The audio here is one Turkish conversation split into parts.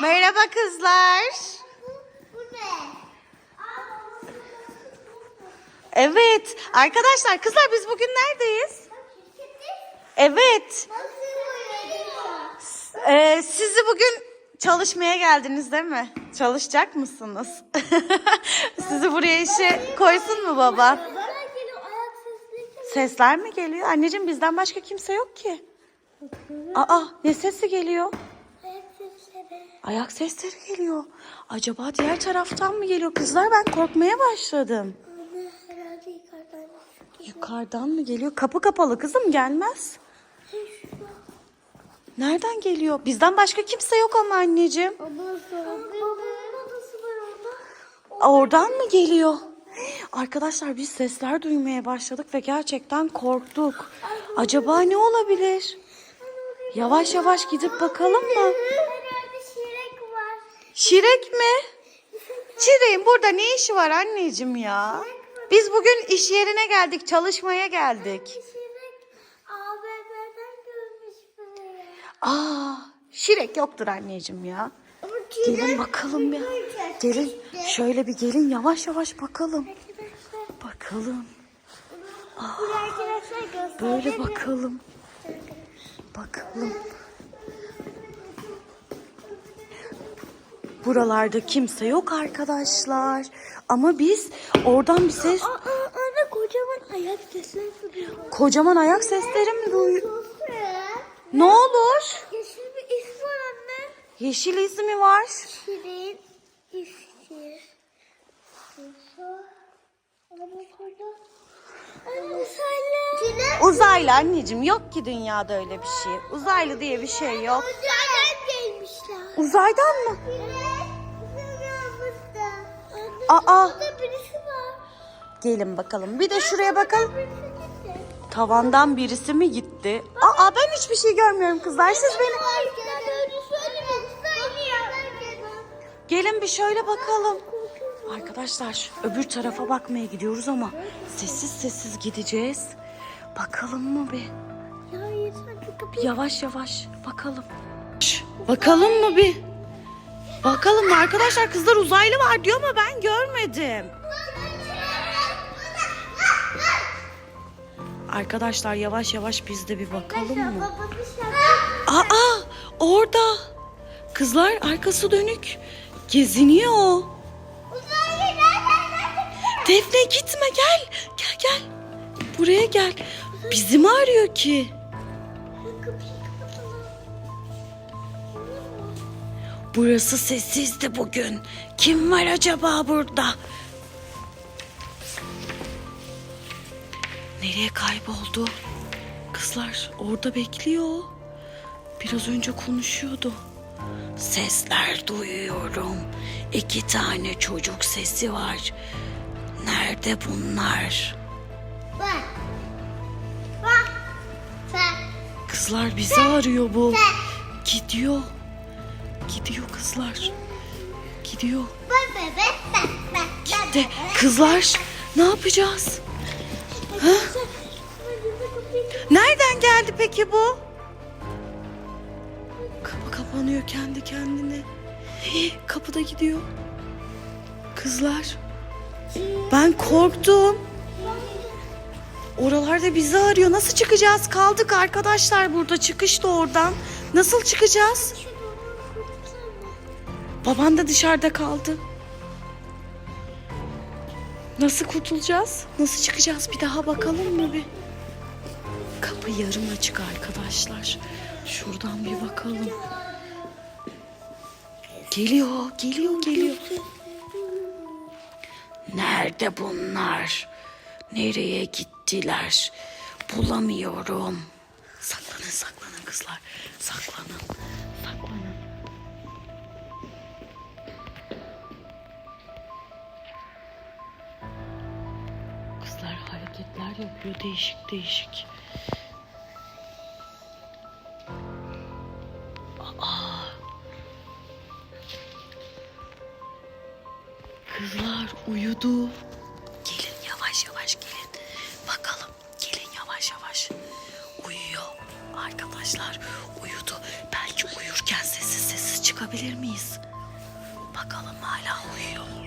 Merhaba kızlar. Evet arkadaşlar kızlar biz bugün neredeyiz? Evet. Ee, sizi bugün çalışmaya geldiniz değil mi? Çalışacak mısınız? sizi buraya işe koysun mu baba? Sesler mi geliyor? Anneciğim bizden başka kimse yok ki. Aa ne sesi geliyor? Ayak sesleri geliyor. Acaba diğer taraftan mı geliyor? Kızlar ben korkmaya başladım. Yukarıdan mı geliyor? Kapı kapalı kızım gelmez. Nereden geliyor? Bizden başka kimse yok ama anneciğim. Oradan mı geliyor? Arkadaşlar biz sesler duymaya başladık ve gerçekten korktuk. Acaba ne olabilir? Yavaş yavaş gidip bakalım mı? Şirek mi? Şirek'in burada ne işi var anneciğim ya? Biz bugün iş yerine geldik, çalışmaya geldik. Aa, Şirek yoktur anneciğim ya. Gelin bakalım ya. Gelin şöyle bir gelin yavaş yavaş bakalım. Bakalım. Böyle bakalım. Bakalım. Buralarda kimse yok arkadaşlar. Ama biz oradan bir ses, Anne kocaman ayak sesleri duyuyor. kocaman ayak sesleri mi duyuyor? Ne olur? Yeşil bir is var anne. Yeşil ismi var. Şirin. Anne uzaylı. Uzaylı anneciğim yok ki dünyada öyle bir şey. Uzaylı diye bir şey yok. Uzaylıdan gelmişler. Uzaydan mı? Aa. Burada birisi var. Gelin bakalım. Bir de şuraya bakalım. Tavandan birisi mi gitti? Aa ben hiçbir şey görmüyorum kızlar. Siz beni gelin bir şöyle bakalım. Arkadaşlar öbür tarafa bakmaya gidiyoruz ama sessiz sessiz gideceğiz. Bakalım mı bir? Yavaş yavaş bakalım. Şş, bakalım mı bir? Bakalım arkadaşlar kızlar uzaylı var diyor ama ben görmedim. Arkadaşlar yavaş yavaş biz de bir bakalım mı? Aa orada. Kızlar arkası dönük. Geziniyor. Defne gitme gel. Gel gel. Buraya gel. Bizi mi arıyor ki? Burası sessizdi bugün. Kim var acaba burada? Nereye kayboldu? Kızlar orada bekliyor. Biraz önce konuşuyordu. Sesler duyuyorum. İki tane çocuk sesi var. Nerede bunlar? Bak. Bak. Sen. Kızlar bizi arıyor bu. Gidiyor. Gidiyor kızlar. Gidiyor. De kızlar ne yapacağız? Nereden geldi peki bu? Kapı kapanıyor kendi kendine. Hii, Kapıda gidiyor. Kızlar ben korktum. Oralarda bizi arıyor. Nasıl çıkacağız? Kaldık arkadaşlar burada. Çıkış da oradan. Nasıl çıkacağız? Baban da dışarıda kaldı. Nasıl kurtulacağız? Nasıl çıkacağız? Bir daha bakalım mı bir? Kapı yarım açık arkadaşlar. Şuradan bir bakalım. Geliyor, geliyor, geliyor. Nerede bunlar? Nereye gittiler? Bulamıyorum. Saklanın, saklanın kızlar. Saklanın. Hareketler yapıyor değişik değişik. Aa. Kızlar uyudu. Gelin yavaş yavaş gelin. Bakalım gelin yavaş yavaş. Uyuyor. Arkadaşlar uyudu. Belki uyurken sessiz sessiz çıkabilir miyiz? Bakalım hala uyuyor. Uyuyor.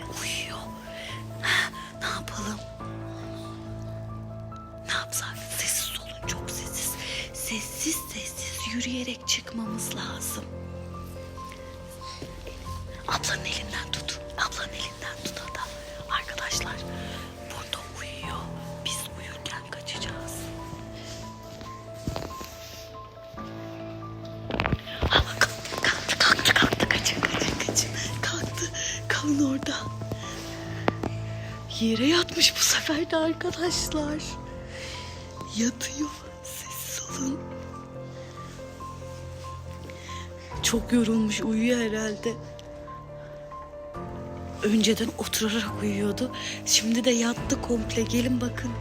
Yürüyerek çıkmamız lazım. Ablanın elinden tut. Ablanın elinden tut ada. Arkadaşlar burada uyuyor. Biz uyurken kaçacağız. Ama kalktı, kalktı, kalktı, kalktı. Kaçın, kaçın, kaçın. Kalktı. Kalın orada. Yere yatmış bu sefer de arkadaşlar. Yatıyor. Çok yorulmuş uyuyor herhalde. Önceden oturarak uyuyordu. Şimdi de yattı komple. Gelin bakın.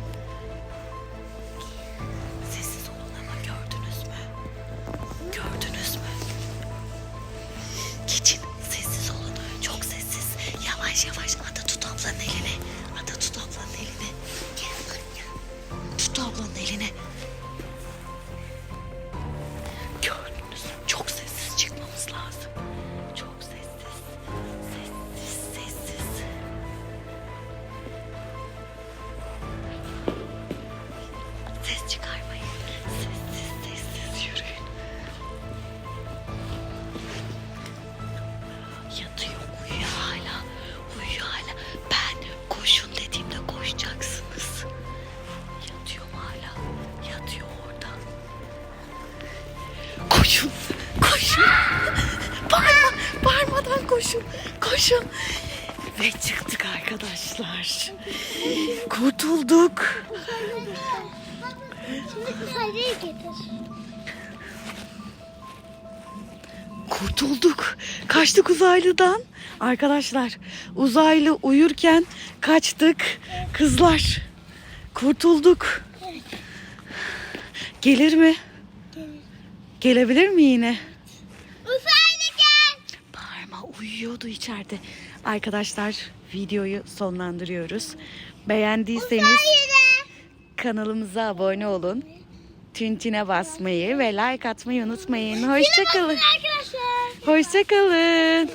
Koşun, koşun. Ve çıktık arkadaşlar. Kurtulduk. Şimdi kayayı getir. Kurtulduk. Kaçtık uzaylıdan. Arkadaşlar uzaylı uyurken kaçtık. Kızlar kurtulduk. Gelir mi? Gelebilir mi yine? Uzaylı uyuyordu içeride. Arkadaşlar videoyu sonlandırıyoruz. Beğendiyseniz kanalımıza abone olun. Tintine basmayı ve like atmayı unutmayın. Hoşçakalın. Hoşçakalın.